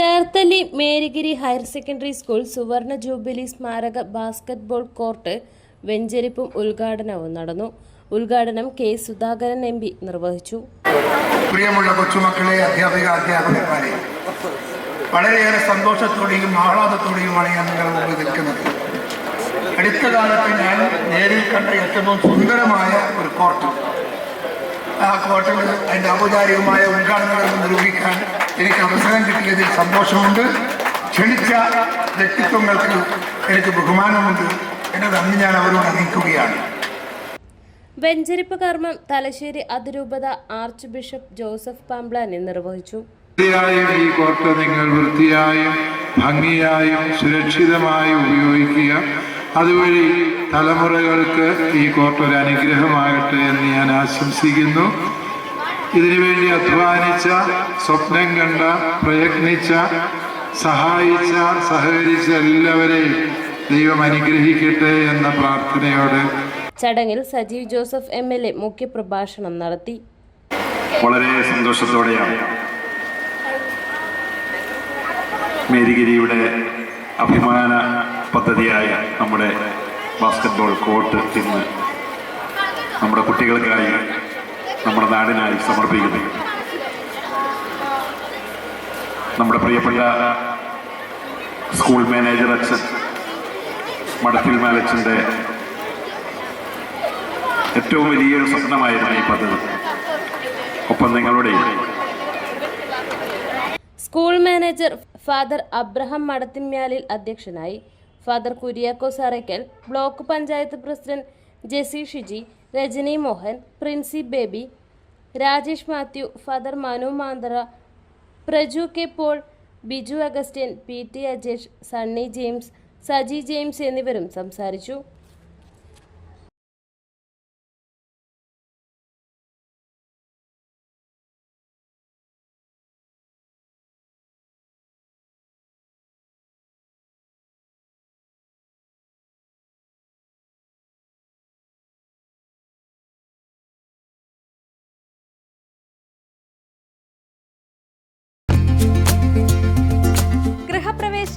Therthally Merigiri higher secondary school സുവർണ jubilee സ്മാരക basketball court വെഞ്ചരിപ്പും ഉദ്ഘാടനവും നടന്നു. ഉദ്ഘാടനം കെ സുധാകരൻ എം പി നിർവഹിച്ചു. പ്രിയമുള്ള കൊച്ചുമക്കളെ അധ്യാപിക അധ്യാപകന്മാരെ വളരെയേറെ സന്തോഷത്തോടെയും ആഹ്ലാദത്തോടെയുമാണ് ഞാൻ നിങ്ങളുടെ നിൽക്കുന്നത്. അടുത്ത കാലത്ത് ഞാൻ നേരിൽ കണ്ട ഏറ്റവും സുന്ദരമായ ഒരു കോർട്ട്. ആ കോട്ടകൾ അതിന്റെ ഔപചാരികമായ ഉദ്ഘാടനങ്ങൾ നിർവഹിക്കാൻ എനിക്ക് അവസരം കിട്ടിയതിൽ സന്തോഷമുണ്ട്. ക്ഷണിച്ച വ്യക്തിത്വങ്ങൾക്ക് എനിക്ക് ബഹുമാനമുണ്ട്. എന്നെ നന്ദി ഞാൻ അവരോട് അറിയിക്കുകയാണ്. വെഞ്ചരിപ്പ് കർമ്മം തലശ്ശേരി അതിരൂപത ആർച്ച് ബിഷപ്പ് ജോസഫ് പാംബ്ലാനി നിർവഹിച്ചു. വൃത്തിയായും ഈ കോട്ട നിങ്ങൾ വൃത്തിയായും ഭംഗിയായും സുരക്ഷിതമായും ഉപയോഗിക്കുക. അതുവഴി തലമുറകൾക്ക് ഈ കോർട്ട് ഒരു അനുഗ്രഹമാകട്ടെ എന്ന് ഞാൻ ആശംസിക്കുന്നു. ഇതിനുവേണ്ടി അധ്വാനിച്ച സ്വപ്നം കണ്ട പ്രയത്നിച്ച സഹായിച്ച സഹകരിച്ച എല്ലാവരെയും ദൈവം അനുഗ്രഹിക്കട്ടെ എന്ന പ്രാർത്ഥനയോട് ചടങ്ങിൽ Sajeev Joseph M L A മുഖ്യപ്രഭാഷണം നടത്തി. വളരെ സന്തോഷത്തോടെയാണ് മേരിഗിരിയുടെ അഭിമാന പദ്ധതിയായ നമ്മുടെ ബാസ്കറ്റ്ബോൾ കോർട്ട് ഇന്ന് നമ്മുടെ കുട്ടികൾക്കായി നമ്മുടെ നാടിനായി സമർപ്പിക്കുന്നു. നമ്മുടെ പ്രിയപ്പെട്ട സ്കൂൾ മാനേജർ അച്ഛൻ മടത്തിൽ മാലച്ചന്റെ ഏറ്റവും വലിയൊരു സ്വപ്നമായിരുന്നു ഈ പദ്ധതി. ഒപ്പം നിങ്ങളുടെ school manager father Abraham Madathinmyalil അധ്യക്ഷനായി father Kuriakose Arackal block panchayat president Jessy Shiji Rajani Mohan Princy Baby Rajesh Mathew father Manu Manthara Praju K Paul Biju Augustine P T Ajesh Sunny James Saji James എന്നിവരും സംസാരിച്ചു.